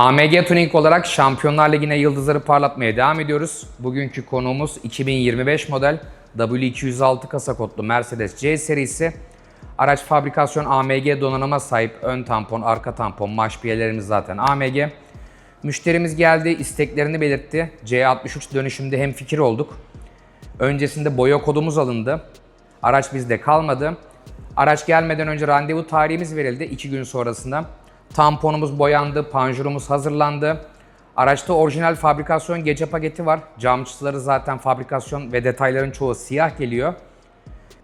AMG Tuning olarak Şampiyonlar Ligi'ne yıldızları parlatmaya devam ediyoruz. Bugünkü konuğumuz 2025 model W206 kasa kodlu Mercedes C serisi. Araç fabrikasyon AMG donanıma sahip ön tampon, arka tampon, maşpiyelerimiz zaten AMG. Müşterimiz geldi, isteklerini belirtti. C63 dönüşümde hem fikir olduk. Öncesinde boya kodumuz alındı. Araç bizde kalmadı. Araç gelmeden önce randevu tarihimiz verildi 2 gün sonrasında. Tamponumuz boyandı, panjurumuz hazırlandı. Araçta orijinal fabrikasyon gece paketi var. Camçıları zaten fabrikasyon ve detayların çoğu siyah geliyor.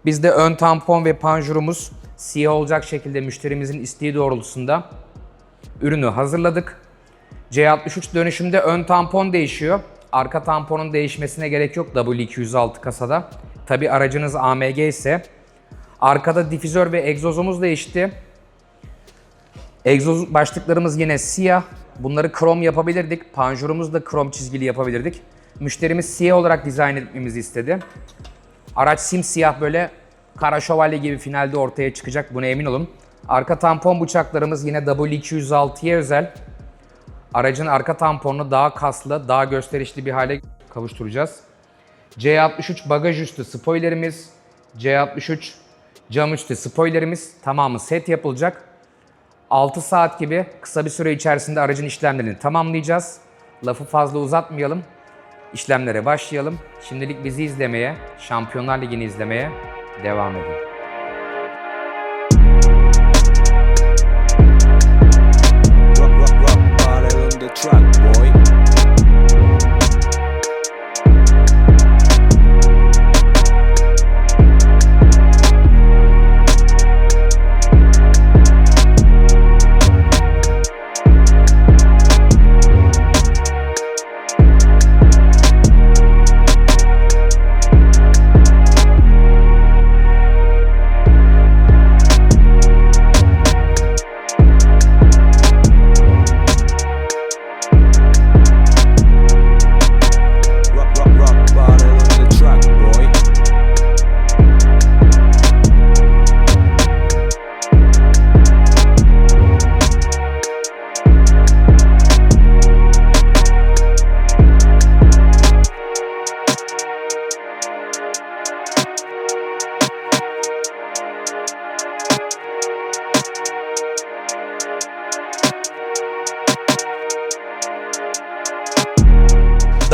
Bizde ön tampon ve panjurumuz siyah olacak şekilde müşterimizin isteği doğrultusunda ürünü hazırladık. C63 dönüşümde ön tampon değişiyor. Arka tamponun değişmesine gerek yok W206 kasada. Tabi aracınız AMG ise arkada difüzör ve egzozumuz değişti. Egzoz başlıklarımız yine siyah. Bunları krom yapabilirdik. Panjurumuzu da krom çizgili yapabilirdik. Müşterimiz siyah olarak dizayn etmemizi istedi. Araç simsiyah böyle kara şövalye gibi finalde ortaya çıkacak. Buna emin olun. Arka tampon bıçaklarımız yine W206'ya özel. Aracın arka tamponunu daha kaslı, daha gösterişli bir hale kavuşturacağız. C63 bagaj üstü spoilerimiz, C63 cam üstü spoilerimiz tamamı set yapılacak. 6 saat gibi kısa bir süre içerisinde aracın işlemlerini tamamlayacağız. Lafı fazla uzatmayalım. İşlemlere başlayalım. Şimdilik bizi izlemeye, Şampiyonlar Ligi'ni izlemeye devam edin.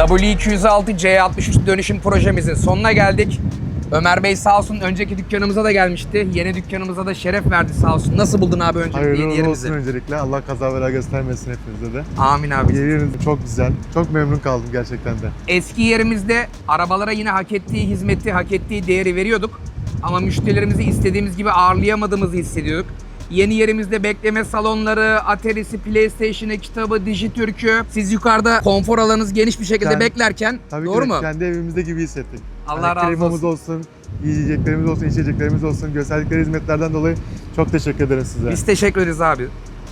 W206 C63 dönüşüm projemizin sonuna geldik. Ömer Bey sağ olsun önceki dükkanımıza da gelmişti. Yeni dükkanımıza da şeref verdi sağ olsun. Nasıl buldun abi öncelikle Hayırlı yeni yerimizi? olsun öncelikle. Allah kaza bela göstermesin hepinize de. Amin abi. Yeriniz çok güzel. Çok memnun kaldım gerçekten de. Eski yerimizde arabalara yine hak ettiği hizmeti, hak ettiği değeri veriyorduk. Ama müşterilerimizi istediğimiz gibi ağırlayamadığımızı hissediyorduk. Yeni yerimizde bekleme salonları, aterisi, PlayStation'ı, kitabı, Dijitürk'ü. Siz yukarıda konfor alanınız geniş bir şekilde Kend- beklerken Tabii doğru ki de mu? kendi evimizde gibi hissettik. Allah Hani razı olsun. olsun, yiyeceklerimiz olsun, içeceklerimiz olsun, gösterdikleri hizmetlerden dolayı çok teşekkür ederim size. Biz teşekkür ederiz abi.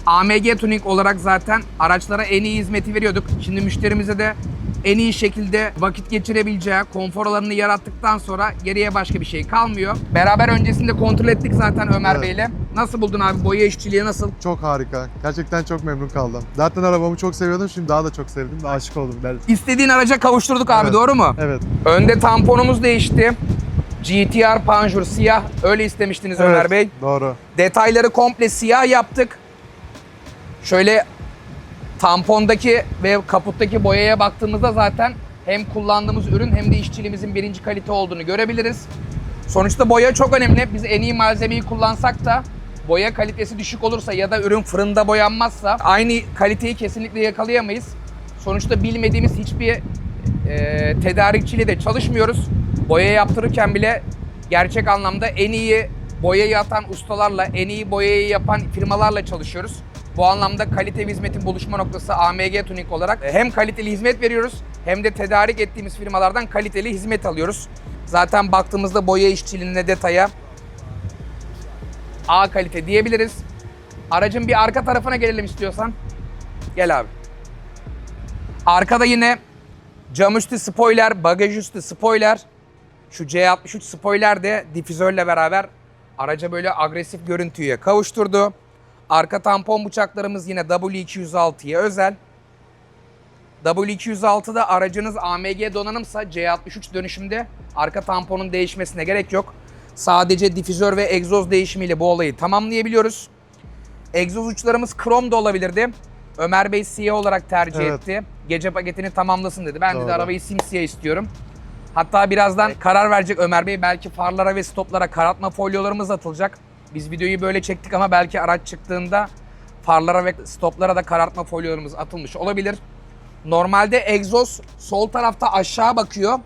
AMG Tuning olarak zaten araçlara en iyi hizmeti veriyorduk. Şimdi müşterimize de en iyi şekilde vakit geçirebileceği konfor alanını yarattıktan sonra geriye başka bir şey kalmıyor. Beraber öncesinde kontrol ettik zaten Ömer Evet. Bey'le. Nasıl buldun abi? Boya işçiliği nasıl? Çok harika. Gerçekten çok memnun kaldım. Zaten arabamı çok seviyordum. Şimdi daha da çok sevdim ve aşık oldum. Ben... İstediğin araca kavuşturduk abi Evet. doğru mu? Evet. Önde tamponumuz değişti. GTR panjur siyah. Öyle istemiştiniz Ömer evet, Bey. Doğru. Detayları komple siyah yaptık. Şöyle tampondaki ve kaputtaki boyaya baktığımızda zaten hem kullandığımız ürün hem de işçiliğimizin birinci kalite olduğunu görebiliriz. Sonuçta boya çok önemli. Biz en iyi malzemeyi kullansak da boya kalitesi düşük olursa ya da ürün fırında boyanmazsa aynı kaliteyi kesinlikle yakalayamayız. Sonuçta bilmediğimiz hiçbir e, tedarikçiyle de çalışmıyoruz. Boya yaptırırken bile gerçek anlamda en iyi boyayı atan ustalarla, en iyi boyayı yapan firmalarla çalışıyoruz. Bu anlamda kalite hizmetin buluşma noktası AMG Tuning olarak hem kaliteli hizmet veriyoruz hem de tedarik ettiğimiz firmalardan kaliteli hizmet alıyoruz. Zaten baktığımızda boya işçiliğine detaya A kalite diyebiliriz. Aracın bir arka tarafına gelelim istiyorsan. Gel abi. Arkada yine cam üstü spoiler, bagaj üstü spoiler. Şu C63 spoiler de difüzörle beraber araca böyle agresif görüntüye kavuşturdu. Arka tampon bıçaklarımız yine W206'ya özel. W206'da aracınız AMG donanımsa C63 dönüşümde arka tamponun değişmesine gerek yok. Sadece difüzör ve egzoz değişimiyle bu olayı tamamlayabiliyoruz. Egzoz uçlarımız krom da olabilirdi. Ömer Bey siyah olarak tercih Evet. etti. Gece paketini tamamlasın dedi. Ben Doğru. dedi arabayı simsiyah istiyorum. Hatta birazdan karar verecek Ömer Bey. Belki farlara ve stoplara karartma folyolarımız atılacak. Biz videoyu böyle çektik ama belki araç çıktığında farlara ve stoplara da karartma folyolarımız atılmış olabilir. Normalde egzoz sol tarafta aşağı bakıyor.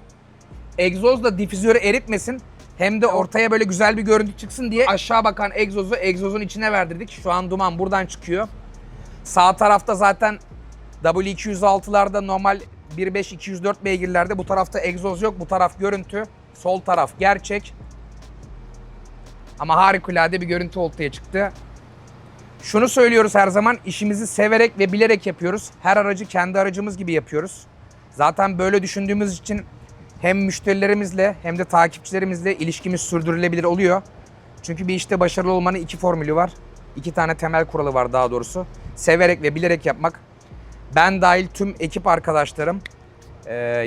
Egzoz da difüzörü eritmesin. Hem de ortaya böyle güzel bir görüntü çıksın diye aşağı bakan egzozu egzozun içine verdirdik. Şu an duman buradan çıkıyor. Sağ tarafta zaten W206'larda normal 1.5 204 beygirlerde bu tarafta egzoz yok. Bu taraf görüntü. Sol taraf gerçek. Ama harikulade bir görüntü ortaya çıktı. Şunu söylüyoruz her zaman işimizi severek ve bilerek yapıyoruz. Her aracı kendi aracımız gibi yapıyoruz. Zaten böyle düşündüğümüz için hem müşterilerimizle hem de takipçilerimizle ilişkimiz sürdürülebilir oluyor. Çünkü bir işte başarılı olmanın iki formülü var. İki tane temel kuralı var daha doğrusu. Severek ve bilerek yapmak. Ben dahil tüm ekip arkadaşlarım,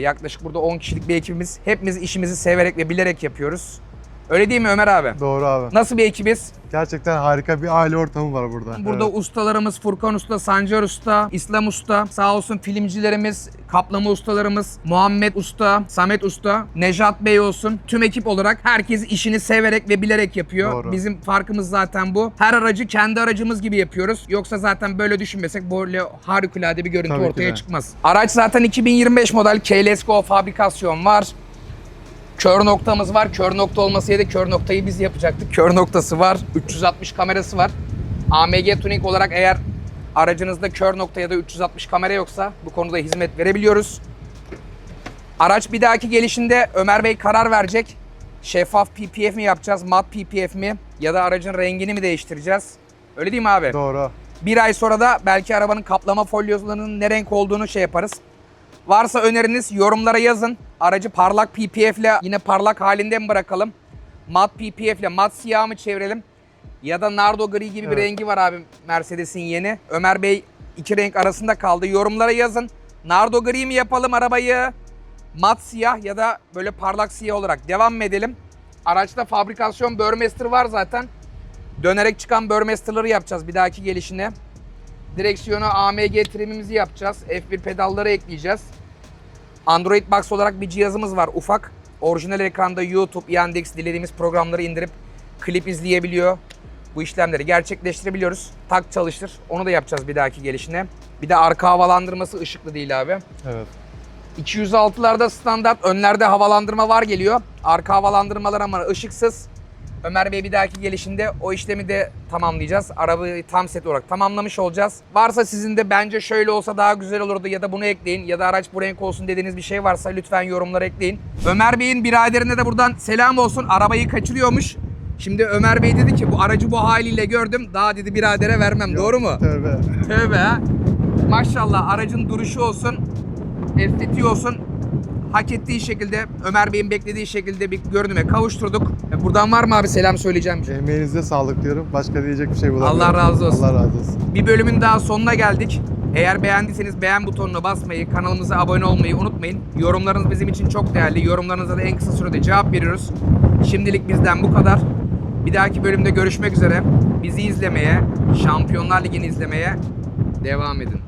yaklaşık burada 10 kişilik bir ekibimiz. Hepimiz işimizi severek ve bilerek yapıyoruz. Öyle değil mi Ömer abi? Doğru abi. Nasıl bir ekibiz? Gerçekten harika bir aile ortamı var burada. Burada Evet. ustalarımız Furkan Usta, Sancar Usta, İslam Usta, sağ olsun filmcilerimiz, kaplama ustalarımız, Muhammed Usta, Samet Usta, Nejat Bey olsun. Tüm ekip olarak herkes işini severek ve bilerek yapıyor. Doğru. Bizim farkımız zaten bu. Her aracı kendi aracımız gibi yapıyoruz. Yoksa zaten böyle düşünmesek böyle harikulade bir görüntü Tabii ortaya çıkmaz. Araç zaten 2025 model KLSGO fabrikasyon var. Kör noktamız var. Kör nokta olmasaydı kör noktayı biz yapacaktık. Kör noktası var. 360 kamerası var. AMG Tuning olarak eğer aracınızda kör nokta ya da 360 kamera yoksa bu konuda hizmet verebiliyoruz. Araç bir dahaki gelişinde Ömer Bey karar verecek. Şeffaf PPF mi yapacağız, mat PPF mi ya da aracın rengini mi değiştireceğiz? Öyle değil mi abi? Doğru. Bir ay sonra da belki arabanın kaplama folyolarının ne renk olduğunu şey yaparız. Varsa öneriniz yorumlara yazın. Aracı parlak PPF ile yine parlak halinde mi bırakalım? Mat PPF ile mat siyah mı çevirelim? Ya da nardo gri gibi bir Evet. rengi var abi Mercedes'in yeni. Ömer Bey iki renk arasında kaldı. Yorumlara yazın. Nardo gri mi yapalım arabayı? Mat siyah ya da böyle parlak siyah olarak devam mı edelim? Araçta fabrikasyon Burmester var zaten. Dönerek çıkan Burmester'ları yapacağız bir dahaki gelişine. Direksiyona AMG trimimizi yapacağız. F1 pedalları ekleyeceğiz. Android Box olarak bir cihazımız var ufak. Orijinal ekranda YouTube, Yandex dilediğimiz programları indirip klip izleyebiliyor. Bu işlemleri gerçekleştirebiliyoruz. Tak çalıştır. Onu da yapacağız bir dahaki gelişine. Bir de arka havalandırması ışıklı değil abi. Evet. 206'larda standart önlerde havalandırma var geliyor. Arka havalandırmalar ama ışıksız. Ömer Bey bir dahaki gelişinde o işlemi de tamamlayacağız. Arabayı tam set olarak tamamlamış olacağız. Varsa sizin de bence şöyle olsa daha güzel olurdu ya da bunu ekleyin ya da araç bu renk olsun dediğiniz bir şey varsa lütfen yorumlara ekleyin. Ömer Bey'in biraderine de buradan selam olsun. Arabayı kaçırıyormuş. Şimdi Ömer Bey dedi ki bu aracı bu haliyle gördüm. Daha dedi biradere vermem. Doğru mu? Tövbe. Tövbe. Maşallah aracın duruşu olsun, estetiği olsun. Hak ettiği şekilde, Ömer Bey'in beklediği şekilde bir görünüme kavuşturduk. E, Buradan var mı abi selam söyleyeceğim bir şey? Emeğinize sağlık diyorum. Başka diyecek bir şey bulamıyorum. Allah razı olsun. Allah razı olsun. Bir bölümün daha sonuna geldik. Eğer beğendiyseniz beğen butonuna basmayı, kanalımıza abone olmayı unutmayın. Yorumlarınız bizim için çok değerli. Yorumlarınıza da en kısa sürede cevap veriyoruz. Şimdilik bizden bu kadar. Bir dahaki bölümde görüşmek üzere. Bizi izlemeye, Şampiyonlar Ligi'ni izlemeye devam edin.